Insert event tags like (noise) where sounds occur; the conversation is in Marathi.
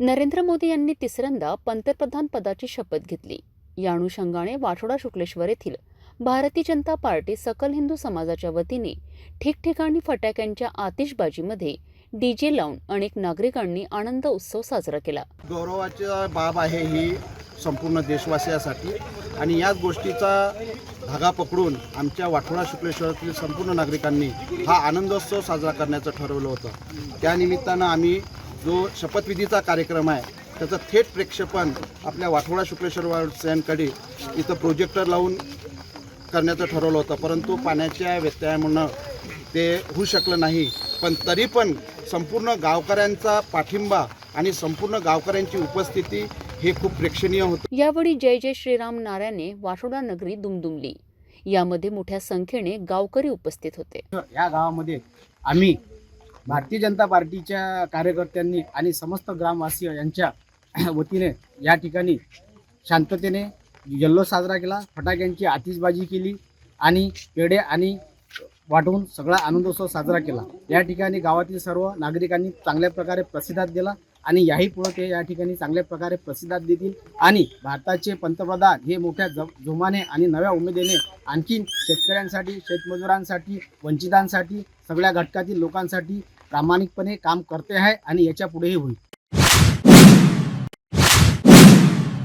नरेंद्र मोदी यांनी तिसऱ्यांदा पंतप्रधान पदाची शपथ घेतली. या अनुषंगाने वाठोडा शुक्लेश्वर येथील भारतीय जनता पार्टी सकल हिंदू समाजाच्या वतीने ठिकठिकाणी फटाक्यांच्या आतिषबाजीमध्ये डीजे लावून अनेक नागरिकांनी आनंद उत्सव साजरा केला. गौरवाची बाब आहे ही संपूर्ण देशवासियासाठी आणि याच गोष्टीचा धागा पकडून आमच्या वाठोडा शुक्लेश्वरातील संपूर्ण नागरिकांनी हा आनंदोत्सव साजरा करण्याचं ठरवलं होतं. त्यानिमित्तानं आम्ही जो शपथविधीचा कार्यक्रम आहे त्याचं थेट प्रेक्षेपण आपल्या वाठोडा शुक्लेश्वरवासियांकडे इथं प्रोजेक्टर लावून करण्याचं ठरवलं होतं. परंतु पाण्याच्या व्यत्ययामुळं ते होऊ शकलं नाही. पण तरी पण संपूर्ण गावकऱ्यांचा पाठिंबा आणि संपूर्ण गावकऱ्यांची उपस्थिती हे खूप प्रेक्षणीय होतं. यावेळी जय जय श्रीराम नाऱ्याने वाठोडा नगरी दुमदुमली. यामध्ये मोठ्या संख्येने गावकरी उपस्थित होते. या गावामध्ये आम्ही भारतीय जनता पार्टीच्या कार्यकर्त्यांनी आणि समस्त ग्रामवासीय यांच्या (clears throat) वतीने या ठिकाणी शांततेने जल्लोष साजरा केला. फटाक्यांची आतिषबाजी केली आणि पेढे आणि वाटून सगळा आनंदोत्सव साजरा केला. या ठिकाणी गावातील सर्व नागरिकांनी चांगल्या प्रकारे प्रतिसाद दिला आणि याही पुढे ते या ठिकाणी चांगल्या प्रकारे प्रतिसाद देतील आणि भारताचे पंतप्रधान हे मोठ्या ज जोमाने आणि नव्या उमेदीने आणखीन शेतकऱ्यांसाठी शेतमजुरांसाठी वंचितांसाठी सगळ्या घटकातील लोकांसाठी प्रामाणिकपणे काम करते आहे आणि याच्या पुढेही होईल.